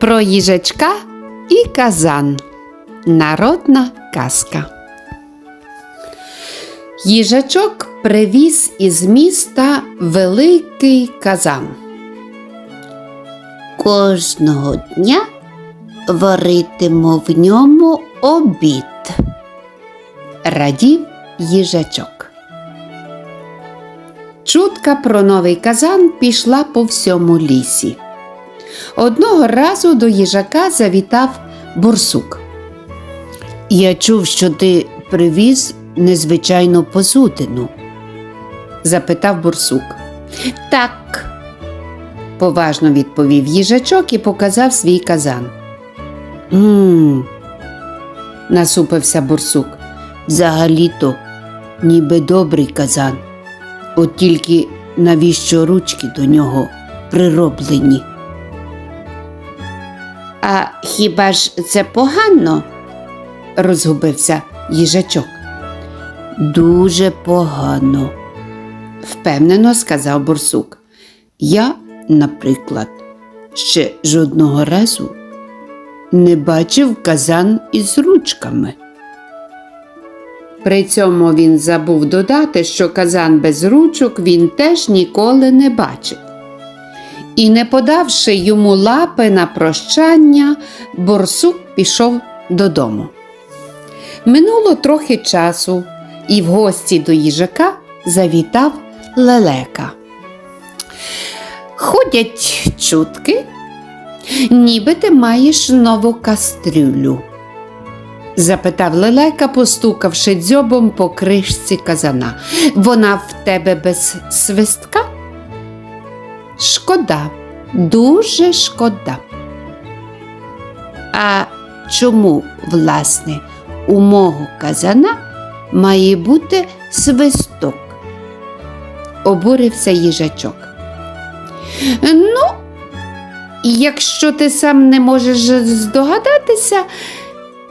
Про їжачка і казан. Народна казка. Їжачок привіз із міста великий казан. Кожного дня варитиму в ньому обід. Радів їжачок. Чутка про новий казан пішла по всьому лісі. Одного разу до їжака завітав бурсук. Я чув, що ти привіз незвичайну посудину. запитав бурсук. Так, поважно відповів їжачок і показав свій казан. Мм, Насупився бурсук. взагалі-то ніби добрий казан. От тільки навіщо ручки до нього прироблені? А хіба ж це погано? розгубився їжачок. Дуже погано. Впевнено сказав бурсук. Я, наприклад, ще жодного разу не бачив казан із ручками. При цьому він забув додати, що казан без ручок він теж ніколи не бачив. І, не подавши йому лапи на прощання, борсук пішов додому. Минуло трохи часу, і в гості до їжака завітав лелека. Ходять чутки, ніби ти маєш нову кастрюлю запитав лелека, постукавши дзьобом по кришці казана. Вона в тебе без свистка? Шкода, дуже шкода. А чому, власне, у мого казана має бути свисток? обурився їжачок. Ну, якщо ти сам не можеш здогадатися,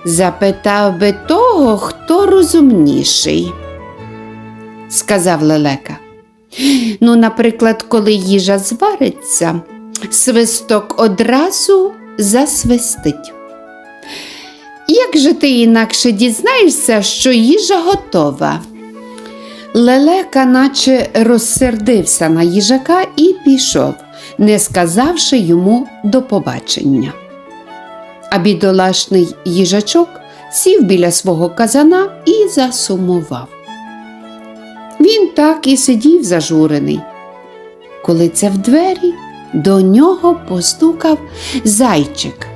запитав би того, хто розумніший, сказав лелека. Ну, наприклад, коли їжа звариться, свисток одразу засвистить. Як же ти інакше дізнаєшся, що їжа готова? Лелека наче розсердився на їжака і пішов, не сказавши йому до побачення. А бідолашний їжачок сів біля свого казана і засумував. Він так і сидів зажурений. Коли це в двері до нього постукав зайчик.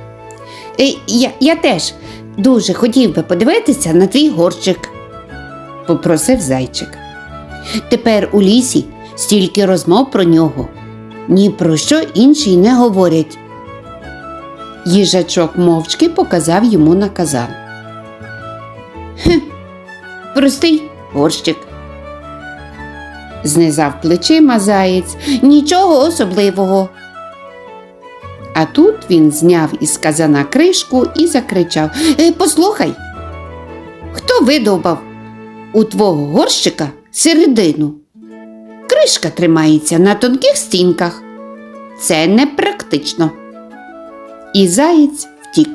«Е, Я, я теж дуже хотів би подивитися на твій горщик, попросив зайчик. Тепер у лісі стільки розмов про нього. Ні про що інші не говорять. Їжачок мовчки показав йому на казан. Простий горщик. Знизав плечима заєць, Нічого особливого. а тут він зняв із казана кришку і закричав Е, послухай, хто видовбав у твого горщика середину? Кришка тримається на тонких стінках. Це непрактично. і заєць втік.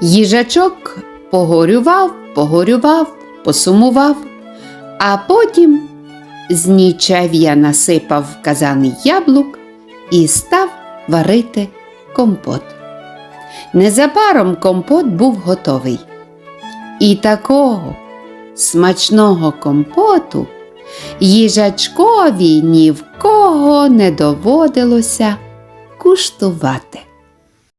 Їжачок погорював, погорював, посумував, а потім з нічав'я насипав в казан яблук і став варити компот. Незабаром компот був готовий. І такого смачного компоту їжачкові ні в кого не доводилося куштувати.